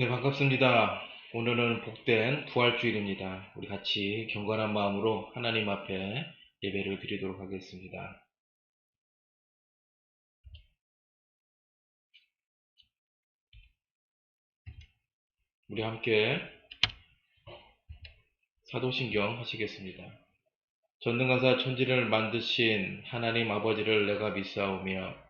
네, 반갑습니다. 오늘은 복된 부활주일입니다. 우리 같이 경건한 마음으로 하나님 앞에 예배를 드리도록 하겠습니다. 우리 함께 사도신경 하시겠습니다. 전능가사 천지를 만드신 하나님 아버지를 내가 믿사오며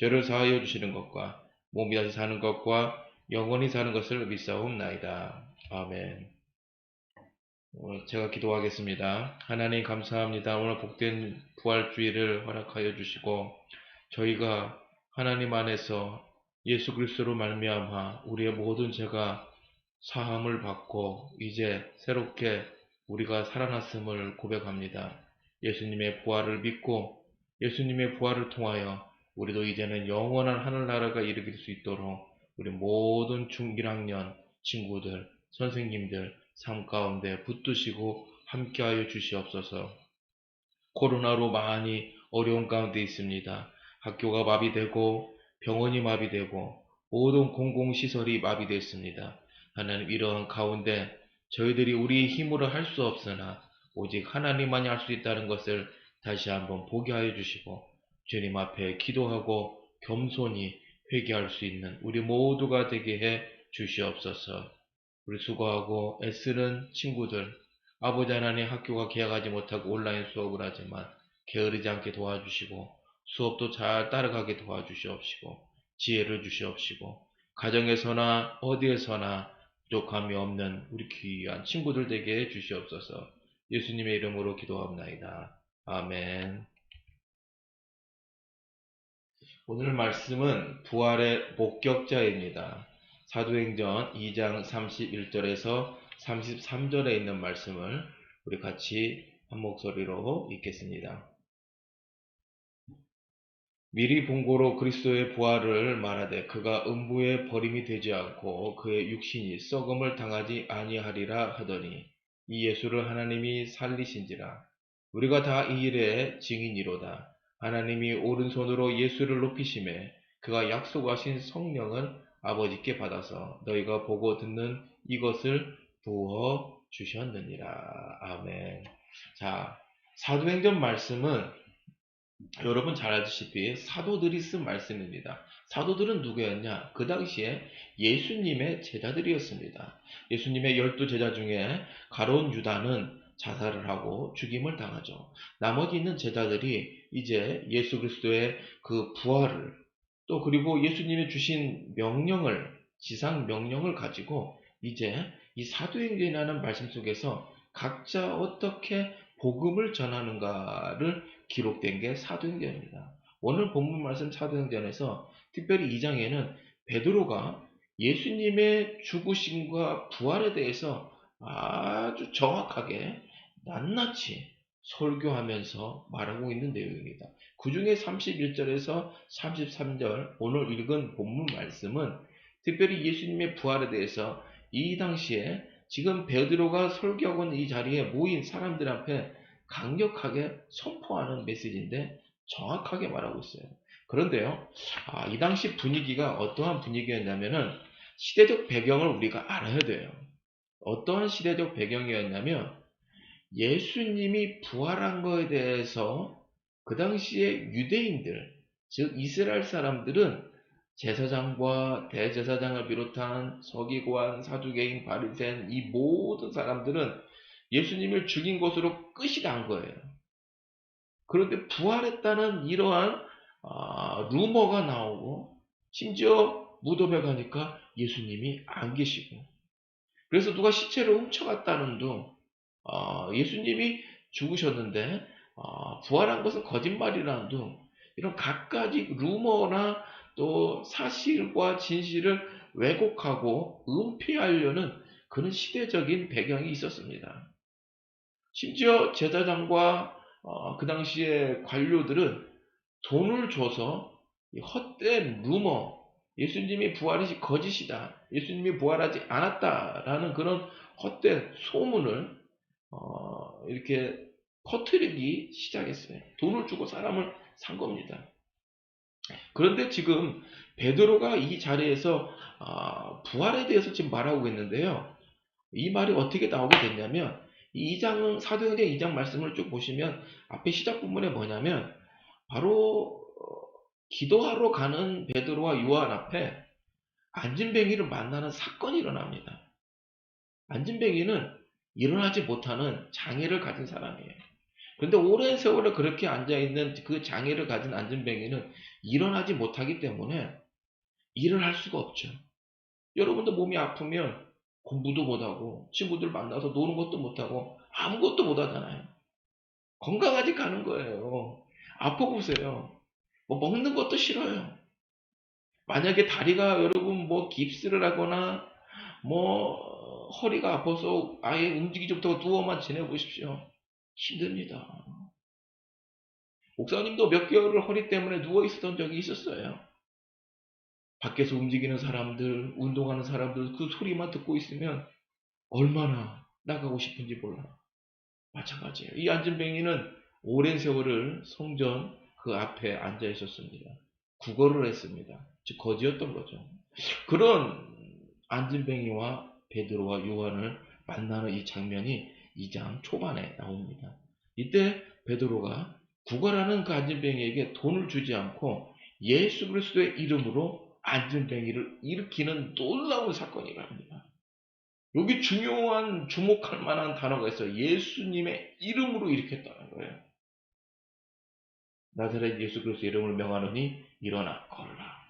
죄를 사하여 주시는 것과 몸이 다시 사는 것과 영원히 사는 것을 믿사옵나이다. 아멘. 어, 제가 기도하겠습니다. 하나님 감사합니다. 오늘 복된 부활주의를 허락하여 주시고 저희가 하나님 안에서 예수 그리스도로 말미암아 우리의 모든 죄가 사함을 받고 이제 새롭게 우리가 살아났음을 고백합니다. 예수님의 부활을 믿고 예수님의 부활을 통하여 우리도 이제는 영원한 하늘나라가 이르길 수 있도록 우리 모든 중1학년 친구들, 선생님들 삶 가운데 붙드시고 함께하여 주시옵소서. 코로나로 많이 어려운 가운데 있습니다. 학교가 마비되고 병원이 마비되고 모든 공공시설이 마비됐습니다. 하나님 이러한 가운데 저희들이 우리의 힘으로 할 수 없으나 오직 하나님만이 할 수 있다는 것을 다시 한번 보게 하여 주시고 주님 앞에 기도하고 겸손히 회개할 수 있는 우리 모두가 되게 해 주시옵소서. 우리 수고하고 애쓰는 친구들, 아버지 하나님 학교가 개학하지 못하고 온라인 수업을 하지만 게으르지 않게 도와주시고 수업도 잘 따라가게 도와주시옵시고 지혜를 주시옵시고 가정에서나 어디에서나 부족함이 없는 우리 귀한 친구들 되게 해 주시옵소서. 예수님의 이름으로 기도합나이다. 아멘. 오늘 말씀은 부활의 목격자입니다. 사도행전 2장 31절에서 33절에 있는 말씀을 우리 같이 한 목소리로 읽겠습니다. 미리 본고로 그리스도의 부활을 말하되 그가 음부에 버림이 되지 않고 그의 육신이 썩음을 당하지 아니하리라 하더니 이 예수를 하나님이 살리신지라 우리가 다 이 일의 증인이로다. 하나님이 오른손으로 예수를 높이심에 그가 약속하신 성령은 아버지께 받아서 너희가 보고 듣는 이것을 부어 주셨느니라. 아멘. 자, 사도행전 말씀은 여러분 잘 아시다시피 사도들이 쓴 말씀입니다. 사도들은 누구였냐? 그 당시에 예수님의 제자들이었습니다. 예수님의 열두 제자 중에 가론 유다는 자살을 하고 죽임을 당하죠. 나머지 있는 제자들이 이제 예수 그리스도의 그 부활을 또 그리고 예수님이 주신 명령을 지상 명령을 가지고 이제 이 사도행전이라는 말씀 속에서 각자 어떻게 복음을 전하는가를 기록된 게 사도행전입니다. 오늘 본문 말씀 사도행전에서 특별히 2장에는 베드로가 예수님의 죽으심과 부활에 대해서 아주 정확하게 낱낱이 설교하면서 말하고 있는 내용입니다. 그 중에 31절에서 33절 오늘 읽은 본문 말씀은 특별히 예수님의 부활에 대해서 이 당시에 지금 베드로가 설교하고 있는 이 자리에 모인 사람들 앞에 강력하게 선포하는 메시지인데 정확하게 말하고 있어요. 그런데요, 아, 이 당시 분위기가 어떠한 분위기였냐면은 시대적 배경을 우리가 알아야 돼요. 어떠한 시대적 배경이었냐면 예수님이 부활한 것에 대해서 그 당시에 유대인들, 즉 이스라엘 사람들은 제사장과 대제사장을 비롯한 서기관, 사두개인, 바리새인 이 모든 사람들은 예수님을 죽인 것으로 끝이 난 거예요. 그런데 부활했다는 이러한 아, 루머가 나오고 심지어 무덤에 가니까 예수님이 안 계시고 그래서 누가 시체를 훔쳐갔다는 둥 어, 예수님이 죽으셨는데 어, 부활한 것은 거짓말이라는 등 이런 갖가지 루머나 또 사실과 진실을 왜곡하고 은폐하려는 그런 시대적인 배경이 있었습니다. 심지어 제사장과 어, 그 당시에 관료들은 돈을 줘서 헛된 루머, 예수님이 부활이 거짓이다. 예수님이 부활하지 않았다라는 그런 헛된 소문을 어, 이렇게 퍼뜨리기 시작했어요. 돈을 주고 사람을 산 겁니다. 그런데 지금 베드로가 이 자리에서 어, 부활에 대해서 지금 말하고 있는데요. 이 말이 어떻게 나오게 됐냐면 2장 사도행전 2장 말씀을 쭉 보시면 앞에 시작 부분에 뭐냐면 바로 기도하러 가는 베드로와 요한 앞에 안진뱅이를 만나는 사건이 일어납니다. 안진뱅이는 일어나지 못하는 장애를 가진 사람이에요. 그런데 오랜 세월을 그렇게 앉아있는 그 장애를 가진 안진뱅이는 일어나지 못하기 때문에 일을 할 수가 없죠. 여러분도 몸이 아프면 공부도 못하고 친구들 만나서 노는 것도 못하고 아무것도 못하잖아요. 건강하지 가는 거예요. 아파 보세요. 뭐 먹는 것도 싫어요. 만약에 다리가 여러분 뭐 깁스를 하거나 뭐 허리가 아파서 아예 움직이지 못하고 누워만 지내보십시오. 힘듭니다. 목사님도 몇 개월을 허리 때문에 누워 있었던 적이 있었어요. 밖에서 움직이는 사람들, 운동하는 사람들 그 소리만 듣고 있으면 얼마나 나가고 싶은지 몰라. 마찬가지예요. 이 안진뱅이는 오랜 세월을 성전 그 앞에 앉아 있었습니다. 국어를 했습니다. 즉 거지였던 거죠. 그런 안진뱅이와 베드로와 요한을 만나는 이 장면이 2장 초반에 나옵니다. 이때 베드로가 국어라는 그 안진뱅이에게 돈을 주지 않고 예수 그리스도의 이름으로 안전뱅이를 일으키는 놀라운 사건이 일어납니다. 여기 중요한 주목할 만한 단어가 있어요. 예수님의 이름으로 일으켰다는 거예요. 나사렛 예수 그리스도 이름을 명하노니 일어나 걸라.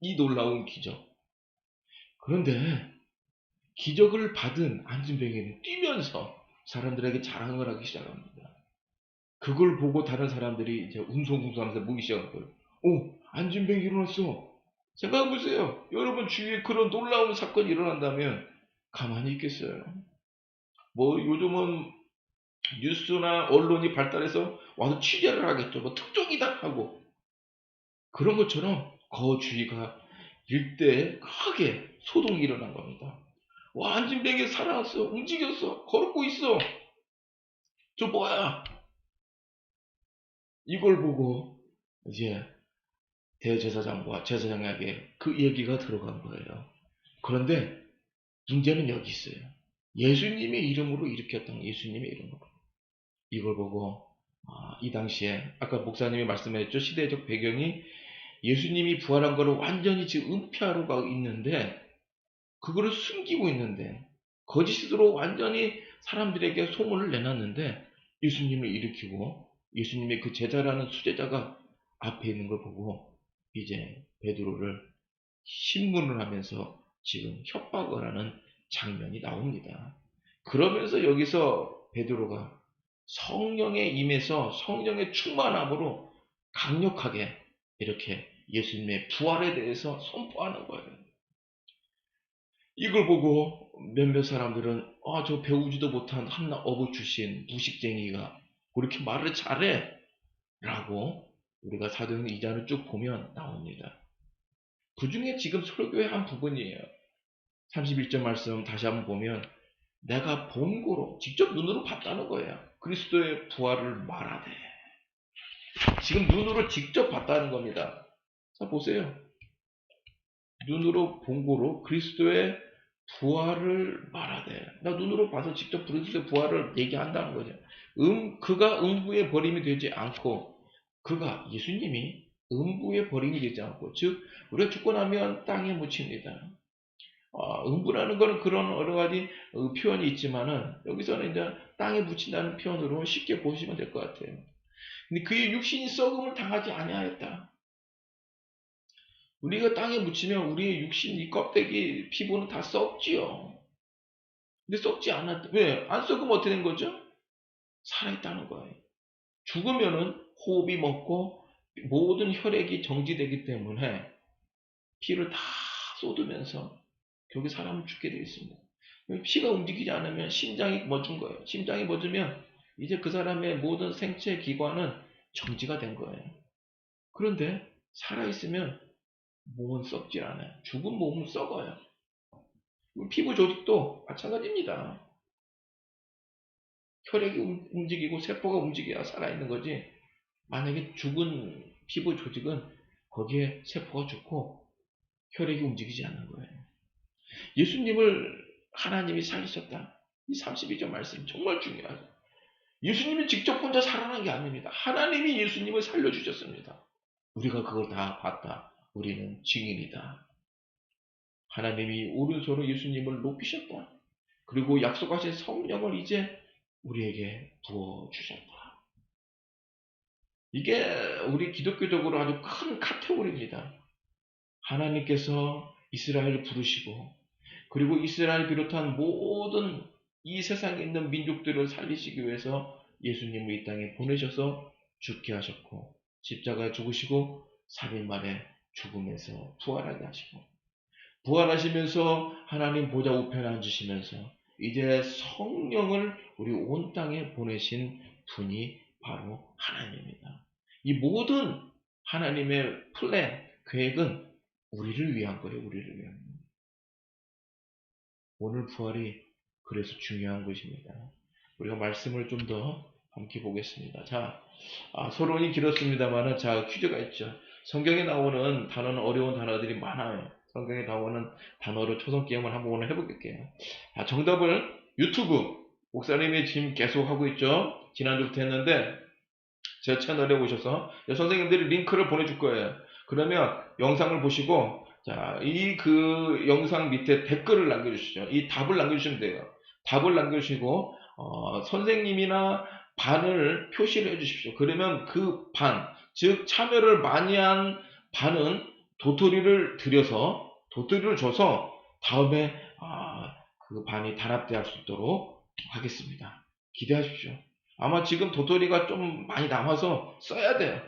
이 놀라운 기적. 그런데 기적을 받은 안진뱅이는 뛰면서 사람들에게 자랑을 하기 시작합니다. 그걸 보고 다른 사람들이 이제 운송운송하면서 모기 시작한 거예요. 오, 안진뱅이 일어났어. 생각해보세요. 여러분 주위에 그런 놀라운 사건이 일어난다면 가만히 있겠어요. 뭐 요즘은 뉴스나 언론이 발달해서 와서 취재를 하겠죠. 뭐 특종이다 하고. 그런 것처럼 그 주위가 일대에 크게 소동이 일어난 겁니다. 와, 안진뱅이 살아났어. 움직였어. 걸고 있어. 저 뭐야? 이걸 보고 이제 대제사장과 제사장에게 그 얘기가 들어간 거예요. 그런데 문제는 여기 있어요. 예수님의 이름으로 일으켰던 예수님의 이름으로. 이걸 보고 아, 이 당시에 아까 목사님이 말씀했죠. 시대적 배경이 예수님이 부활한 것을 완전히 지금 은폐하러 가고 있는데 그거를 숨기고 있는데 거짓으로 완전히 사람들에게 소문을 내놨는데 예수님을 일으키고 예수님의 그 제자라는 수제자가 앞에 있는 걸 보고 이제 베드로를 신문을 하면서 지금 협박을 하는 장면이 나옵니다. 그러면서 여기서 베드로가 성령에 임해서 성령의 충만함으로 강력하게 이렇게 예수님의 부활에 대해서 선포하는 거예요. 이걸 보고 몇몇 사람들은 아, 저 배우지도 못한 한나 어부 출신 무식쟁이가 그렇게 말을 잘해 라고 우리가 사도행 2장을 쭉 보면 나옵니다. 그 중에 지금 설교의 한 부분이에요. 31절 말씀 다시 한번 보면 내가 본고로 직접 눈으로 봤다는 거예요. 그리스도의 부활을 말하되 지금 눈으로 직접 봤다는 겁니다. 자 보세요. 눈으로 본고로 그리스도의 부활을 말하되 나 눈으로 봐서 직접 그리스도의 부활을 얘기한다는 거죠. 음 그가 음부에 버림이 되지 않고 그가 예수님이 음부에 버림이 되지 않고 즉 우리가 죽고 나면 땅에 묻힙니다. 어, 음부라는 것은 그런 여러 가지 어, 표현이 있지만은 여기서는 이제 땅에 묻힌다는 표현으로 쉽게 보시면 될 것 같아요. 근데 그의 육신이 썩음을 당하지 아니하였다. 우리가 땅에 묻히면 우리의 육신, 이 껍데기, 피부는 다 썩지요. 근데 썩지 않았다. 왜? 안 썩으면 어떻게 된 거죠? 살아있다는 거예요. 죽으면은 호흡이 먹고 모든 혈액이 정지되기 때문에 피를 다 쏟으면서 결국 사람은 죽게 되어 있습니다. 피가 움직이지 않으면 심장이 멎은 거예요. 심장이 멎으면 이제 그 사람의 모든 생체 기관은 정지가 된 거예요. 그런데 살아있으면 몸은 썩질 않아요. 죽은 몸은 썩어요. 피부 조직도 마찬가지입니다. 혈액이 움직이고 세포가 움직여야 살아있는 거지. 만약에 죽은 피부 조직은 거기에 세포가 죽고 혈액이 움직이지 않는 거예요. 예수님을 하나님이 살리셨다. 이 32절 말씀 정말 중요하죠. 예수님이 직접 혼자 살아난 게 아닙니다. 하나님이 예수님을 살려주셨습니다. 우리가 그걸 다 봤다. 우리는 증인이다. 하나님이 오른손으로 예수님을 높이셨다. 그리고 약속하신 성령을 이제 우리에게 부어주셨다. 이게 우리 기독교적으로 아주 큰 카테고리입니다. 하나님께서 이스라엘을 부르시고 그리고 이스라엘 비롯한 모든 이 세상에 있는 민족들을 살리시기 위해서 예수님을 이 땅에 보내셔서 죽게 하셨고 십자가에 죽으시고 3일 만에 죽음에서 부활하게 하시고 부활하시면서 하나님 보좌 우편에 앉으시면서 이제 성령을 우리 온 땅에 보내신 분이 바로 하나님입니다. 이 모든 하나님의 플랜, 계획은 우리를 위한 거예요. 우리를 위한 거예요. 오늘 부활이 그래서 중요한 것입니다. 우리가 말씀을 좀 더 함께 보겠습니다. 자, 아, 서론이 길었습니다만, 자, 퀴즈가 있죠. 성경에 나오는 단어는 어려운 단어들이 많아요. 성경에 나오는 단어로 초성 게임을 한번 해볼게요. 자, 정답을 유튜브, 목사님이 지금 계속 하고 있죠. 지난주부터 했는데, 제 채널에 오셔서 선생님들이 링크를 보내줄 거예요. 그러면 영상을 보시고, 자, 이 그 영상 밑에 댓글을 남겨주시죠. 이 답을 남겨주시면 돼요. 답을 남겨주시고 어, 선생님이나 반을 표시를 해주십시오. 그러면 그 반, 즉 참여를 많이 한 반은 도토리를 들여서 도토리를 줘서 다음에 아, 그 반이 단합될 수 있도록 하겠습니다. 기대하십시오. 아마 지금 도토리가 좀 많이 남아서 써야 돼요.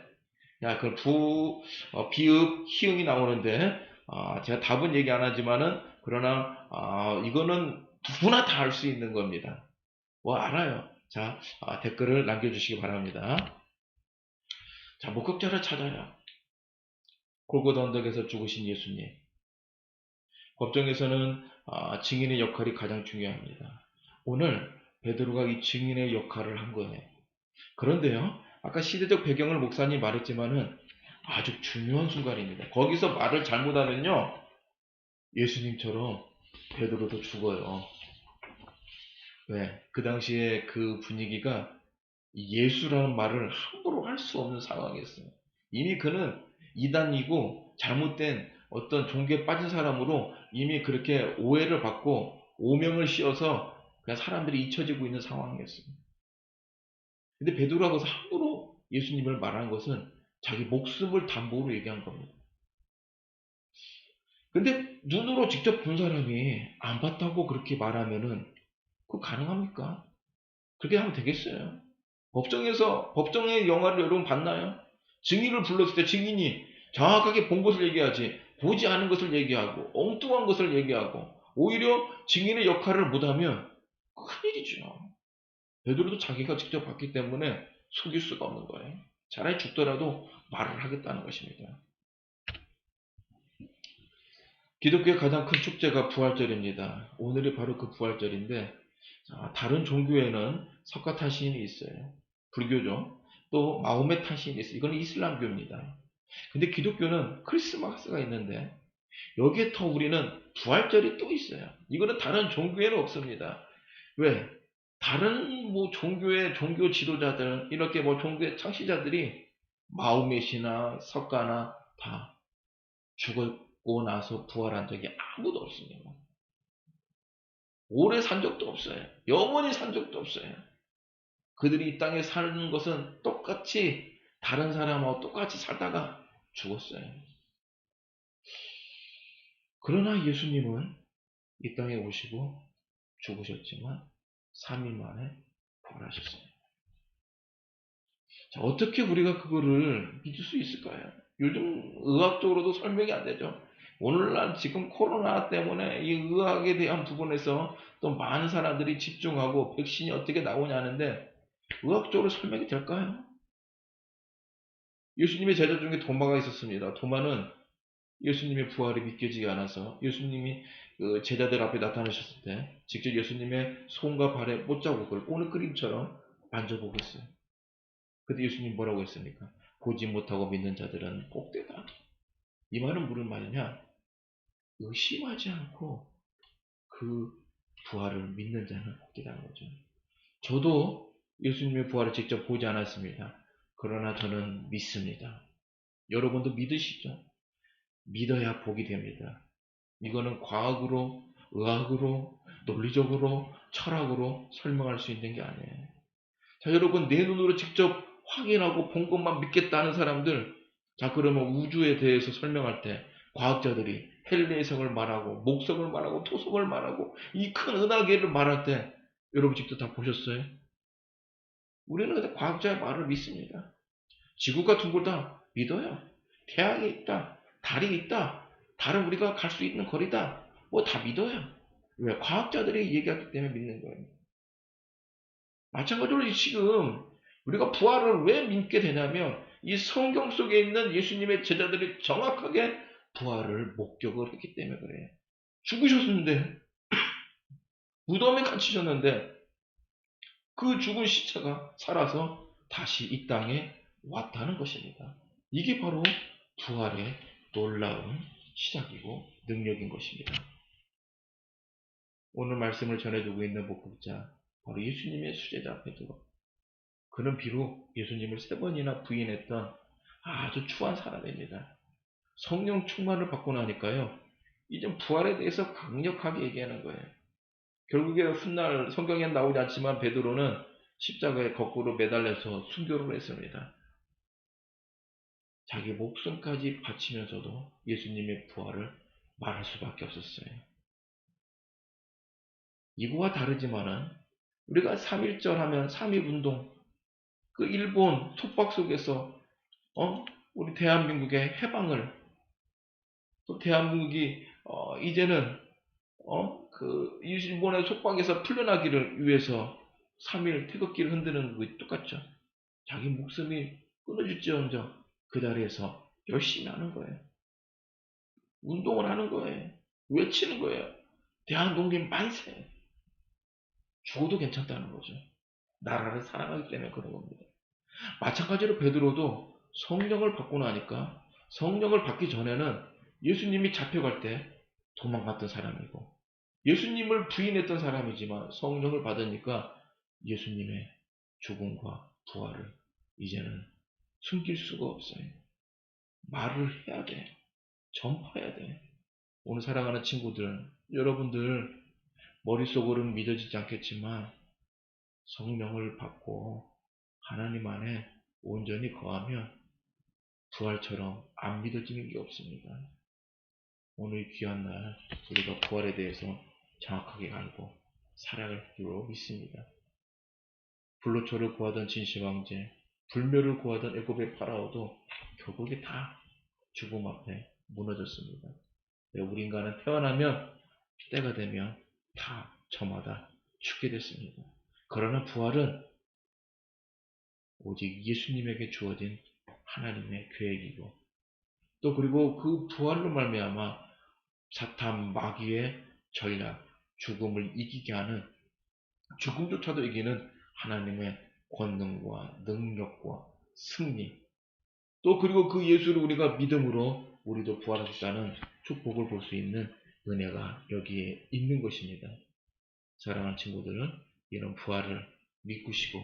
야, 그 부, 어, 비읍, 희응이 나오는데, 아, 제가 답은 얘기 안 하지만은, 그러나, 아, 이거는 누구나 다 알 수 있는 겁니다. 뭐 알아요. 자, 아, 댓글을 남겨주시기 바랍니다. 자, 목격자를 찾아야. 골고다 언덕에서 죽으신 예수님. 법정에서는 아, 증인의 역할이 가장 중요합니다. 오늘 베드로가 이 증인의 역할을 한 거예요. 그런데요, 아까 시대적 배경을 목사님 말했지만은 아주 중요한 순간입니다. 거기서 말을 잘못하면요, 예수님처럼 베드로도 죽어요. 왜? 그 당시에 그 분위기가 예수라는 말을 함부로 할 수 없는 상황이었어요. 이미 그는 이단이고 잘못된 어떤 종교에 빠진 사람으로 이미 그렇게 오해를 받고 오명을 씌워서 그냥 사람들이 잊혀지고 있는 상황이었어요. 근데 베드로가 거기서 함부로 예수님을 말하는 것은 자기 목숨을 담보로 얘기한 겁니다. 근데 눈으로 직접 본 사람이 안 봤다고 그렇게 말하면은 그거 가능합니까? 그렇게 하면 되겠어요? 법정에서 법정의 영화를 여러분 봤나요? 증인을 불렀을 때 증인이 정확하게 본 것을 얘기하지 보지 않은 것을 얘기하고 엉뚱한 것을 얘기하고 오히려 증인의 역할을 못하면 큰일이죠. 베드로도 자기가 직접 봤기 때문에 속일 수가 없는 거예요. 차라리 죽더라도 말을 하겠다는 것입니다. 기독교의 가장 큰 축제가 부활절입니다. 오늘이 바로 그 부활절인데 다른 종교에는 석가탄신이 있어요. 불교죠. 또 마호메 탄신이 있어요. 이건 이슬람교입니다. 근데 기독교는 크리스마스가 있는데 여기에 더 우리는 부활절이 또 있어요. 이거는 다른 종교에는 없습니다. 왜? 다른 뭐 종교의 종교 지도자들 이렇게 뭐 종교의 창시자들이 마호메시나 석가나 다 죽을 죽고 나서 부활한 적이 아무도 없습니다. 오래 산 적도 없어요. 영원히 산 적도 없어요. 그들이 이 땅에 사는 것은 똑같이 다른 사람하고 똑같이 살다가 죽었어요. 그러나 예수님은 이 땅에 오시고 죽으셨지만 3일 만에 부활하셨어요. 자, 어떻게 우리가 그거를 믿을 수 있을까요? 요즘 의학적으로도 설명이 안 되죠. 오늘날 지금 코로나 때문에 이 의학에 대한 부분에서 또 많은 사람들이 집중하고 백신이 어떻게 나오냐는데 의학적으로 설명이 될까요? 예수님의 제자 중에 도마가 있었습니다. 도마는 예수님의 부활이 믿겨지지 않아서 예수님이 그 제자들 앞에 나타나셨을 때 직접 예수님의 손과 발에 못자국을 오늘 그림처럼 만져보고 있어요. 그때 예수님 뭐라고 했습니까? 보지 못하고 믿는 자들은 복되다. 이 말은 무슨 말이냐? 의심하지 않고 그 부활을 믿는 자는 복되다는 거죠. 저도 예수님의 부활을 직접 보지 않았습니다. 그러나 저는 믿습니다. 여러분도 믿으시죠? 믿어야 복이 됩니다. 이거는 과학으로, 의학으로, 논리적으로, 철학으로 설명할 수 있는 게 아니에요. 자, 여러분, 내 눈으로 직접 확인하고 본 것만 믿겠다는 사람들, 자, 그러면 우주에 대해서 설명할 때 과학자들이 헬레의 성을 말하고, 목성을 말하고, 토성을 말하고, 이 큰 은하계를 말할 때 여러분 직접 다 보셨어요? 우리는 근데 과학자의 말을 믿습니다. 지구가 둥글다 믿어요. 태양이 있다. 달이 있다. 달은 우리가 갈 수 있는 거리다. 뭐 다 믿어요. 왜? 과학자들이 얘기하기 때문에 믿는 거예요. 마찬가지로 지금 우리가 부활을 왜 믿게 되냐면 이 성경 속에 있는 예수님의 제자들이 정확하게 부활을 목격을 했기 때문에 그래요. 죽으셨는데 무덤에 갇히셨는데 그 죽은 시체가 살아서 다시 이 땅에 왔다는 것입니다. 이게 바로 부활의 놀라운 시작이고 능력인 것입니다. 오늘 말씀을 전해주고 있는 목격자 바로 예수님의 수제자 베드로. 그는 비록 예수님을 세 번이나 부인했던 아주 추한 사람입니다. 성령 충만을 받고 나니까요. 이제 부활에 대해서 강력하게 얘기하는 거예요. 결국에 훗날 성경에 나오지 않지만 베드로는 십자가에 거꾸로 매달려서 순교를 했습니다. 자기 목숨까지 바치면서도 예수님의 부활을 말할 수밖에 없었어요. 이거와 다르지만은 우리가 3.1절 하면 3.1운동 그 일본 속박 속에서 어? 우리 대한민국의 해방을 또 대한민국이 어, 이제는 어? 그 일본의 속박에서 풀려나기를 위해서 3일 태극기를 흔드는 것이 똑같죠. 자기 목숨이 끊어질지언정 그 자리에서 열심히 하는 거예요. 운동을 하는 거예요. 외치는 거예요. 대한독립 만세. 죽어도 괜찮다는 거죠. 나라를 사랑하기 때문에 그런 겁니다. 마찬가지로 베드로도 성령을 받고 나니까 성령을 받기 전에는 예수님이 잡혀갈 때 도망갔던 사람이고 예수님을 부인했던 사람이지만 성령을 받으니까 예수님의 죽음과 부활을 이제는 숨길 수가 없어요. 말을 해야 돼. 전파해야 돼. 오늘 사랑하는 친구들, 여러분들 머릿속으로는 믿어지지 않겠지만 성령을 받고 하나님 안에 온전히 거하면 부활처럼 안 믿어지는 게 없습니다. 오늘 귀한 날 우리가 부활에 대해서 정확하게 알고 살아갈 줄로 믿습니다. 불로초를 구하던 진시 황제, 불멸을 구하던 애굽의 파라오도 결국에 다 죽음 앞에 무너졌습니다. 네, 우리 인간은 태어나면 때가 되면 다 저마다 죽게 됐습니다. 그러나 부활은 오직 예수님에게 주어진 하나님의 계획이고 또 그리고 그 부활로 말미암아 사탄 마귀의 전략, 죽음을 이기게 하는 죽음조차도 이기는 하나님의 권능과 능력과 승리 또 그리고 그 예수를 우리가 믿음으로 우리도 부활하셨다는 축복을 볼 수 있는 은혜가 여기에 있는 것입니다. 사랑하는 친구들은 이런 부활을 믿으시고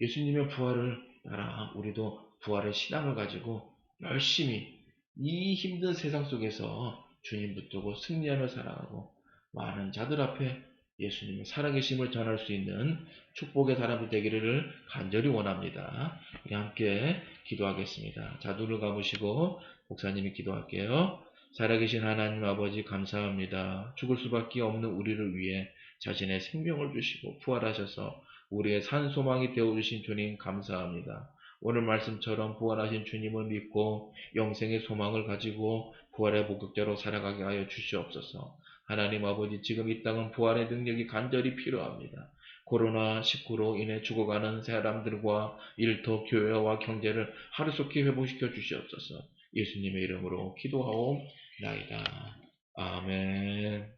예수님의 부활을 따라 우리도 부활의 신앙을 가지고 열심히 이 힘든 세상 속에서 주님 붙들고 승리하며 살아가고 많은 자들 앞에 예수님의 살아계심을 전할 수 있는 축복의 사람이 되기를 간절히 원합니다. 우리 함께 기도하겠습니다. 자, 눈을 감으시고 목사님이 기도할게요. 살아계신 하나님 아버지 감사합니다. 죽을 수밖에 없는 우리를 위해 자신의 생명을 주시고 부활하셔서 우리의 산 소망이 되어주신 주님 감사합니다. 오늘 말씀처럼 부활하신 주님을 믿고 영생의 소망을 가지고 부활의 목격자로 살아가게 하여 주시옵소서. 하나님 아버지 지금 이 땅은 부활의 능력이 간절히 필요합니다. 코로나19로 인해 죽어가는 사람들과 일터, 교회와 경제를 하루속히 회복시켜 주시옵소서. 예수님의 이름으로 기도하옵나이다. 아멘.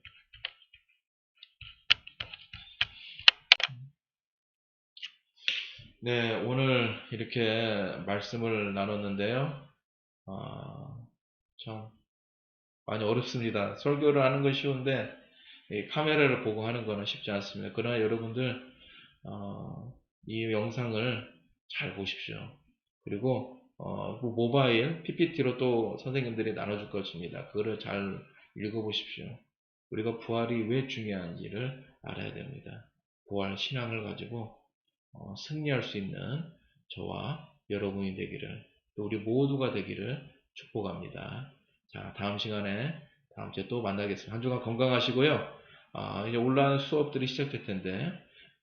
네, 오늘 이렇게 말씀을 나눴는데요. 어, 참 많이 어렵습니다. 설교를 하는 건 쉬운데 카메라를 보고 하는 거는 쉽지 않습니다. 그러나 여러분들 어, 이 영상을 잘 보십시오. 그리고 어, 그 모바일 PPT로 또 선생님들이 나눠줄 것입니다. 그거를 잘 읽어보십시오. 우리가 부활이 왜 중요한지를 알아야 됩니다. 부활 신앙을 가지고 어, 승리할 수 있는 저와 여러분이 되기를 또 우리 모두가 되기를 축복합니다. 자 다음 시간에 다음 주에 또 만나겠습니다. 한 주간 건강하시고요. 아, 이제 올라가는 수업들이 시작될 텐데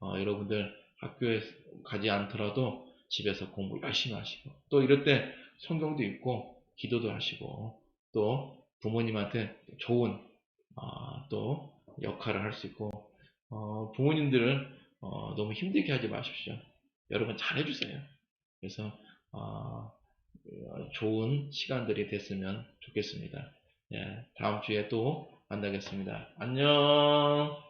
어, 여러분들 학교에 가지 않더라도 집에서 공부 열심히 하시고 또 이럴 때 성경도 읽고 기도도 하시고 또 부모님한테 좋은 어, 또 역할을 할 수 있고 어, 부모님들은 어, 너무 힘들게 하지 마십시오. 여러분 잘해주세요. 그래서 어, 좋은 시간들이 됐으면 좋겠습니다. 예, 다음 주에 또 만나겠습니다. 안녕.